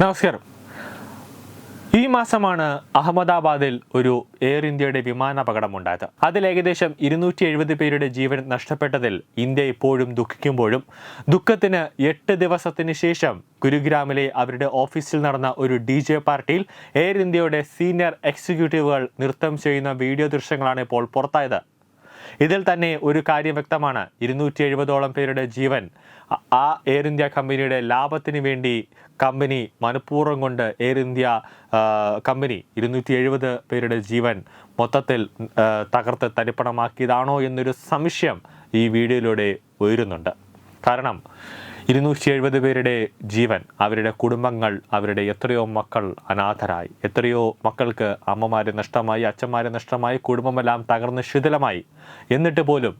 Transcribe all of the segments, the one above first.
നമസ്കാരം. ഈ മാസമാണ് അഹമ്മദാബാദിൽ ഒരു എയർ ഇന്ത്യയുടെ വിമാനാപകടമുണ്ടായത് അതിൽ ഏകദേശം ഇരുന്നൂറ്റി എഴുപത് പേരുടെ ജീവൻ നഷ്ടപ്പെട്ടതിൽ ഇന്ത്യ ഇപ്പോഴും ദുഃഖിക്കുമ്പോഴും ദുഃഖത്തിന് എട്ട് ദിവസത്തിന് ശേഷം ഗുരുഗ്രാമിലെ അവരുടെ ഓഫീസിൽ നടന്ന ഒരു ഡി ജെ പാർട്ടിയിൽ എയർ ഇന്ത്യയുടെ സീനിയർ എക്സിക്യൂട്ടീവുകൾ നൃത്തം ചെയ്യുന്ന വീഡിയോ ദൃശ്യങ്ങളാണ് ഇപ്പോൾ പുറത്തായത്. ഇതിൽ തന്നെ ഒരു കാര്യം വ്യക്തമാണ്. ഇരുന്നൂറ്റി എഴുപതോളം പേരുടെ ജീവൻ ആ എയർ ഇന്ത്യ കമ്പനിയുടെ ലാഭത്തിന് വേണ്ടി കമ്പനി മനഃപൂർവം കൊണ്ട് എയർ ഇന്ത്യ കമ്പനി ഇരുന്നൂറ്റി എഴുപത് പേരുടെ ജീവൻ മൊത്തത്തിൽ തകർത്ത് തരിപ്പണമാക്കിയതാണോ എന്നൊരു സംശയം ഈ വീഡിയോയിലൂടെ ഉയരുന്നുണ്ട്. കാരണം ഇരുന്നൂറ്റി എഴുപത് പേരുടെ ജീവൻ അവരുടെ കുടുംബങ്ങൾ അവരുടെ എത്രയോ മക്കൾ അനാഥരായി. എത്രയോ മക്കൾക്ക് അമ്മമാരെ നഷ്ടമായി അച്ഛന്മാരെ നഷ്ടമായി കുടുംബമെല്ലാം തകർന്ന് ശിഥിലമായി. എന്നിട്ട് പോലും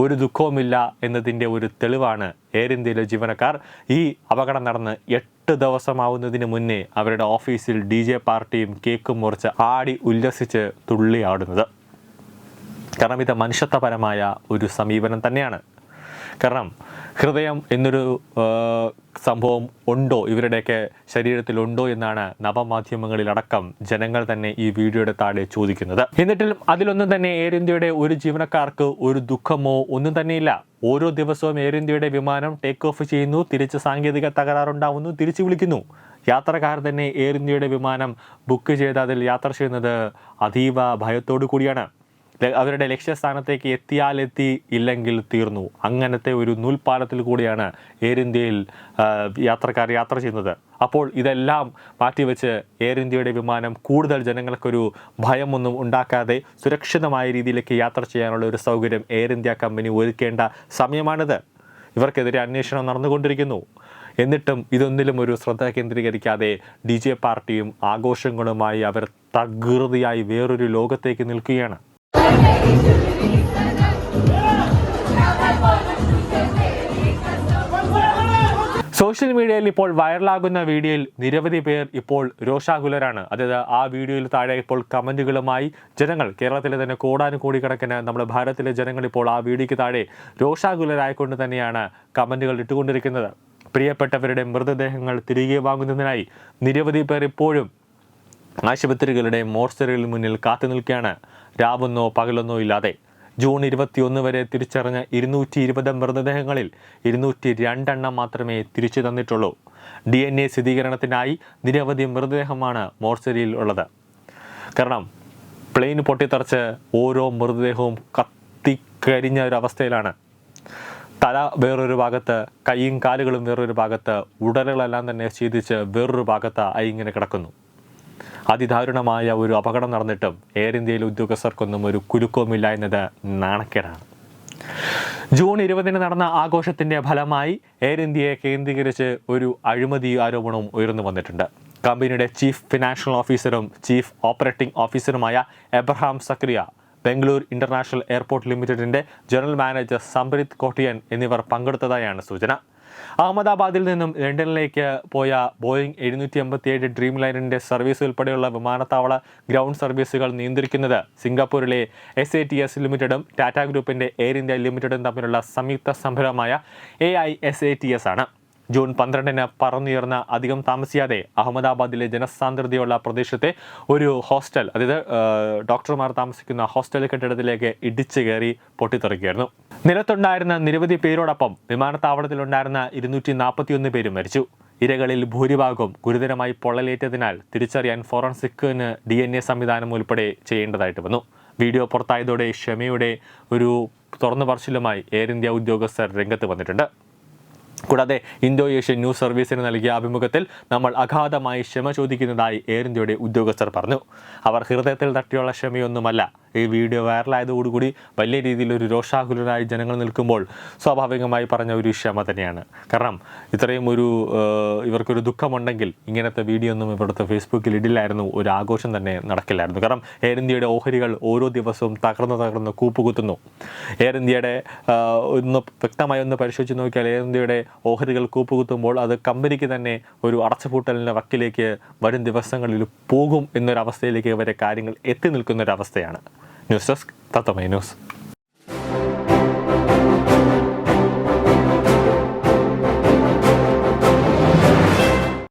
ഒരു ദുഃഖവുമില്ല എന്നതിന്റെ ഒരു തെളിവാണ് എയർ ഇന്ത്യയിലെ ജീവനക്കാർ ഈ അപകടം നടന്ന് എട്ട് ദിവസമാവുന്നതിന് മുന്നേ അവരുടെ ഓഫീസിൽ ഡി ജെ പാർട്ടിയും കേക്കും മുറിച്ച് ആടി ഉല്ലസിച്ച് തുള്ളിയാടുന്നത്. കാരണം ഇത് മനുഷ്യത്വപരമായ ഒരു സമീപനം തന്നെയാണ്. കാരണം ഹൃദയം എന്നൊരു സംഭവം ഉണ്ടോ? ഇവരുടെയൊക്കെ ശരീരത്തിലുണ്ടോ എന്നാണ് നവമാധ്യമങ്ങളിലടക്കം ജനങ്ങൾ തന്നെ ഈ വീഡിയോയുടെ താഴെ ചോദിക്കുന്നത്. എന്നിട്ടും അതിലൊന്നും തന്നെ എയർ ഇന്ത്യയുടെ ഒരു ജീവനക്കാർക്ക് ഒരു ദുഃഖമോ ഒന്നും തന്നെയില്ല. ഓരോ ദിവസവും എയർ ഇന്ത്യയുടെ വിമാനം ടേക്ക് ഓഫ് ചെയ്യുന്നു തിരിച്ച് സാങ്കേതിക തകരാറുണ്ടാവുന്നു തിരിച്ചു വിളിക്കുന്നു. യാത്രക്കാർ തന്നെ എയർ ഇന്ത്യയുടെ വിമാനം ബുക്ക് ചെയ്ത് അതിൽ യാത്ര ചെയ്യുന്നത് അതീവ ഭയത്തോടു കൂടിയാണ് അവരുടെ ലക്ഷ്യസ്ഥാനത്തേക്ക് എത്തിയാൽ എത്തി ഇല്ലെങ്കിൽ തീർന്നു. അങ്ങനത്തെ ഒരു നൂൽപ്പാലത്തിൽ കൂടിയാണ് എയർ ഇന്ത്യയിൽ യാത്രക്കാർ യാത്ര ചെയ്യുന്നത്. അപ്പോൾ ഇതെല്ലാം മാറ്റിവെച്ച് എയർ ഇന്ത്യയുടെ വിമാനം കൂടുതൽ ജനങ്ങൾക്കൊരു ഭയമൊന്നും ഉണ്ടാക്കാതെ സുരക്ഷിതമായ രീതിയിലേക്ക് യാത്ര ചെയ്യാനുള്ള ഒരു സൗകര്യം എയർ ഇന്ത്യ കമ്പനി ഒരുക്കേണ്ട സമയമാണിത്. ഇവർക്കെതിരെ അന്വേഷണം നടന്നുകൊണ്ടിരിക്കുന്നു. എന്നിട്ടും ഇതൊന്നിലും ഒരു ശ്രദ്ധ കേന്ദ്രീകരിക്കാതെ ഡി ജെ പാർട്ടിയും ആഘോഷങ്ങളുമായി അവർ തകൃതിയായി വേറൊരു ലോകത്തേക്ക് നിൽക്കുകയാണ്. സോഷ്യൽ മീഡിയയിൽ ഇപ്പോൾ വൈറലാകുന്ന വീഡിയോയിൽ നിരവധി പേർ ഇപ്പോൾ രോഷാകുലരാണ്. അതായത് ആ വീഡിയോയിൽ താഴെ ഇപ്പോൾ കമന്റുകളുമായി ജനങ്ങൾ കേരളത്തിലെ തന്നെ കോടാനുകോടിക്കണക്കിന് നമ്മുടെ ഭാരതത്തിലെ ജനങ്ങൾ ഇപ്പോൾ ആ വീഡിയോയ്ക്ക് താഴെ രോഷാകുലരായിക്കൊണ്ട് തന്നെയാണ് കമന്റുകൾ ഇട്ടുകൊണ്ടിരിക്കുന്നത്. പ്രിയപ്പെട്ടവരുടെ മൃതദേഹങ്ങൾ തിരികെ വാങ്ങുന്നതിനായി നിരവധി പേർ ഇപ്പോഴും ആശുപത്രികളുടെ മോർച്ചറികളിൽ മുന്നിൽ കാത്തു നിൽക്കുകയാണ്. രാവെന്നോ പകലൊന്നോ ഇല്ലാതെ. ജൂൺ ഇരുപത്തിയൊന്ന് വരെ തിരിച്ചറിഞ്ഞ ഇരുന്നൂറ്റി ഇരുപത് മൃതദേഹങ്ങളിൽ ഇരുന്നൂറ്റി രണ്ടെണ്ണം മാത്രമേ തിരിച്ചു തന്നിട്ടുള്ളൂ. ഡി എൻ എ സ്ഥിരീകരണത്തിനായി നിരവധി മൃതദേഹമാണ് മോർച്ചറിയിൽ ഉള്ളത്. കാരണം പ്ലെയിൻ പൊട്ടിത്തെറിച്ച് ഓരോ മൃതദേഹവും കത്തിക്കരിഞ്ഞ ഒരു അവസ്ഥയിലാണ്. തല വേറൊരു ഭാഗത്ത് കൈയും കാലുകളും വേറൊരു ഭാഗത്ത് ഉടലുകളെല്ലാം തന്നെ ഛേദിച്ച് വേറൊരു ഭാഗത്ത് ആയി ഇങ്ങനെ കിടക്കുന്നു. അതിദാരുണമായ ഒരു അപകടം നടന്നിട്ടും എയർ ഇന്ത്യയിൽ ഉദ്യോഗസ്ഥർക്കൊന്നും ഒരു കുലുക്കവുമില്ല എന്നത് നാണക്കേടാണ്. ജൂൺ ഇരുപതിന് നടന്ന ആഘോഷത്തിന്റെ ഫലമായി എയർ ഇന്ത്യയെ കേന്ദ്രീകരിച്ച് ഒരു അഴിമതി ആരോപണവും ഉയർന്നു വന്നിട്ടുണ്ട്. കമ്പനിയുടെ ചീഫ് ഫിനാൻഷ്യൽ ഓഫീസറും ചീഫ് ഓപ്പറേറ്റിംഗ് ഓഫീസറുമായ എബ്രഹാം സക്രിയ ബംഗളൂർ ഇന്റർനാഷണൽ എയർപോർട്ട് ലിമിറ്റഡിന്റെ ജനറൽ മാനേജർ സംപ്രീത് കോട്ടിയൻ എന്നിവർ പങ്കെടുത്തതായാണ് സൂചന. അഹമ്മദാബാദിൽ നിന്നും ലണ്ടനിലേക്ക് പോയ ബോയിങ് എഴുന്നൂറ്റി എൺപത്തിയേഴ് ഡ്രീം ലൈനറിന്റെ സർവീസ് ഉൾപ്പെടെയുള്ള വിമാനത്താവള ഗ്രൗണ്ട് സർവീസുകൾ നിയന്ത്രിക്കുന്നത് സിംഗപ്പൂരിലെ എസ് എ ടി എസ് ലിമിറ്റഡും ടാറ്റ ഗ്രൂപ്പിന്റെ എയർ ഇന്ത്യ ലിമിറ്റഡും തമ്മിലുള്ള സംയുക്ത സംരംഭമായ A I S A T S ആണ്. ജൂൺ പന്ത്രണ്ടിന് പറന്നുയർന്ന അധികം താമസിയാതെ അഹമ്മദാബാദിലെ ജനസാന്ദ്രതയുള്ള പ്രദേശത്തെ ഒരു ഹോസ്റ്റൽ അതായത് ഡോക്ടർമാർ താമസിക്കുന്ന ഹോസ്റ്റൽ കെട്ടിടത്തിലേക്ക് ഇടിച്ചു കയറി പൊട്ടിത്തെറിക്കുകയായിരുന്നു. നിലത്തുണ്ടായിരുന്ന നിരവധി പേരോടൊപ്പം വിമാനത്താവളത്തിലുണ്ടായിരുന്ന ഇരുന്നൂറ്റി നാൽപ്പത്തിയൊന്ന് പേരും മരിച്ചു. ഇരകളിൽ ഭൂരിഭാഗവും ഗുരുതരമായി പൊള്ളലേറ്റതിനാൽ തിരിച്ചറിയാൻ ഫോറൻസിക്കിന് ഡി എൻ എ സംവിധാനം ഉൾപ്പെടെ ചെയ്യേണ്ടതായിട്ട് വന്നു. വീഡിയോ പുറത്തായതോടെ ക്ഷമയുടെ ഒരു തുറന്നു പറച്ചിലുമായി എയർ ഇന്ത്യ ഉദ്യോഗസ്ഥർ രംഗത്ത് വന്നിട്ടുണ്ട്. കൂടാതെ ഇന്തോ ഏഷ്യൻ ന്യൂസ് സർവീസിന് നൽകിയ അഭിമുഖത്തിൽ നമ്മൾ അഗാധമായി ക്ഷമ ചോദിക്കുന്നതായി എയർ ഇന്ത്യയുടെ ഉദ്യോഗസ്ഥർ പറഞ്ഞു. അവർ ഹൃദയത്തിൽ തട്ടിയുള്ള ക്ഷമയൊന്നുമല്ല ഈ വീഡിയോ വൈറലായതോടുകൂടി വലിയ രീതിയിലൊരു രോഷാകുലരായി ജനങ്ങൾ നിൽക്കുമ്പോൾ സ്വാഭാവികമായി പറഞ്ഞ ഒരു ക്ഷമ തന്നെയാണ്. കാരണം ഇത്രയും ഒരു ഇവർക്കൊരു ദുഃഖമുണ്ടെങ്കിൽ ഇങ്ങനത്തെ വീഡിയോ ഒന്നും ഇവിടുത്തെ ഫേസ്ബുക്കിൽ ഇടില്ലായിരുന്നു ഒരു ആഘോഷം തന്നെ നടക്കില്ലായിരുന്നു. കാരണം എയർ ഇന്ത്യയുടെ ഓഹരികൾ ഓരോ ദിവസവും തകർന്ന് തകർന്ന് കൂപ്പുകുത്തുന്നു. എയർ ഇന്ത്യയുടെ ഒന്ന് വ്യക്തമായി ഒന്ന് പരിശോധിച്ച് നോക്കിയാൽ എയർ ഇന്ത്യയുടെ ഓഹരികൾ കൂപ്പുകുത്തുമ്പോൾ അത് കമ്പനിക്ക് തന്നെ ഒരു അടച്ചുപൂട്ടലിന്റെ വക്കിലേക്ക് വരും ദിവസങ്ങളിൽ പോകും എന്നൊരവസ്ഥയിലേക്ക് വരെ കാര്യങ്ങൾ എത്തി നിൽക്കുന്ന ഒരു അവസ്ഥയാണ് ന്യൂസ് ഡെസ്ക് തത്തമൈ ന്യൂസ്